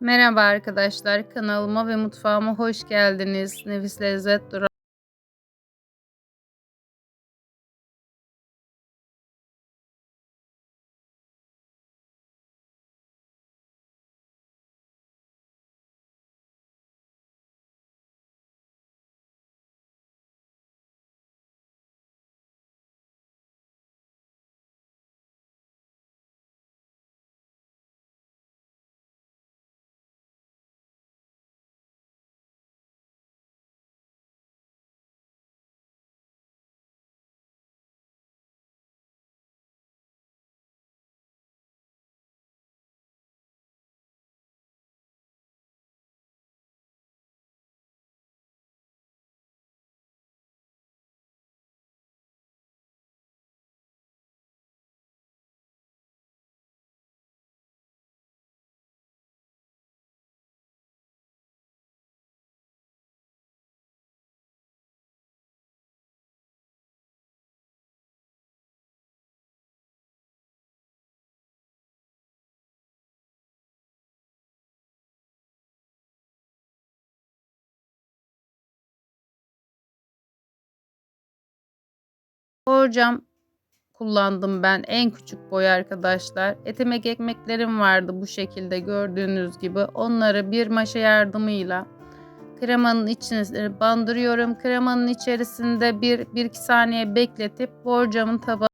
Merhaba arkadaşlar, kanalıma ve mutfağıma hoş geldiniz. Nefis Lezzet Durağı. Borcam kullandım ben. En küçük boy arkadaşlar. Etimek ekmeklerim vardı bu şekilde gördüğünüz gibi. Onları bir maşa yardımıyla kremanın içine bandırıyorum. Kremanın içerisinde 1-2 saniye bekletip borcamın tabağı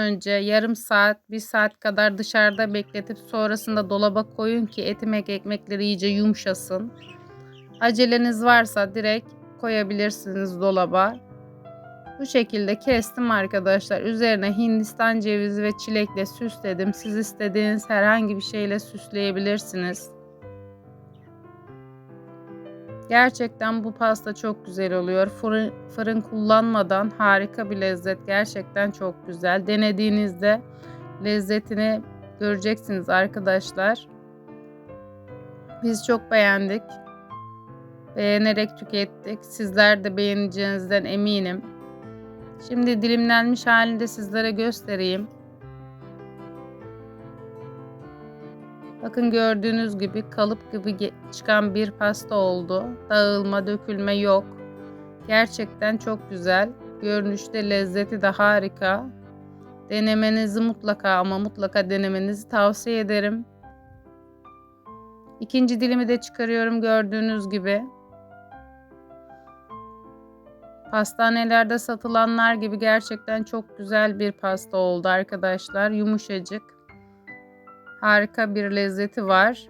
önce yarım saat, bir saat kadar dışarıda bekletip sonrasında dolaba koyun ki etimek ekmekleri iyice yumuşasın. Aceleniz varsa direkt koyabilirsiniz dolaba. Bu şekilde kestim arkadaşlar. Üzerine hindistan cevizi ve çilekle süsledim. Siz istediğiniz herhangi bir şeyle süsleyebilirsiniz. Gerçekten bu pasta çok güzel oluyor. Fırın, fırın kullanmadan harika bir lezzet. Gerçekten çok güzel. Denediğinizde lezzetini göreceksiniz arkadaşlar. Biz çok beğendik. Beğenerek tükettik. Sizler de beğeneceğinizden eminim. Şimdi dilimlenmiş halinde sizlere göstereyim. Bakın gördüğünüz gibi kalıp gibi çıkan bir pasta oldu. Dağılma, dökülme yok. Gerçekten çok güzel. Görünüşte lezzeti de harika. Denemenizi mutlaka ama mutlaka denemenizi tavsiye ederim. İkinci dilimi de çıkarıyorum gördüğünüz gibi. Pastanelerde satılanlar gibi gerçekten çok güzel bir pasta oldu arkadaşlar. Yumuşacık. Harika bir lezzeti var.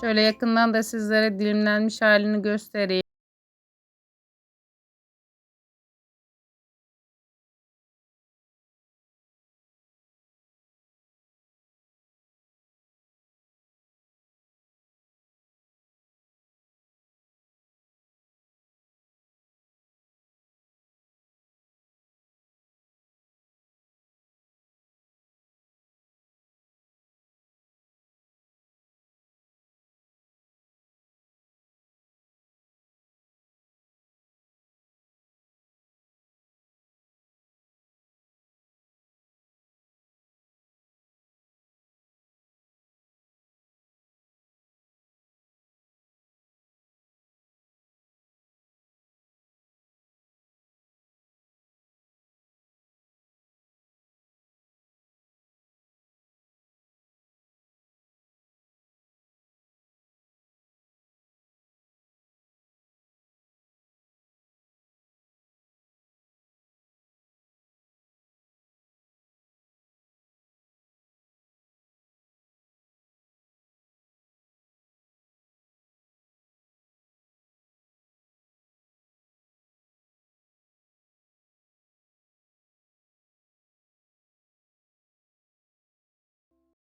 Şöyle yakından da sizlere dilimlenmiş halini göstereyim.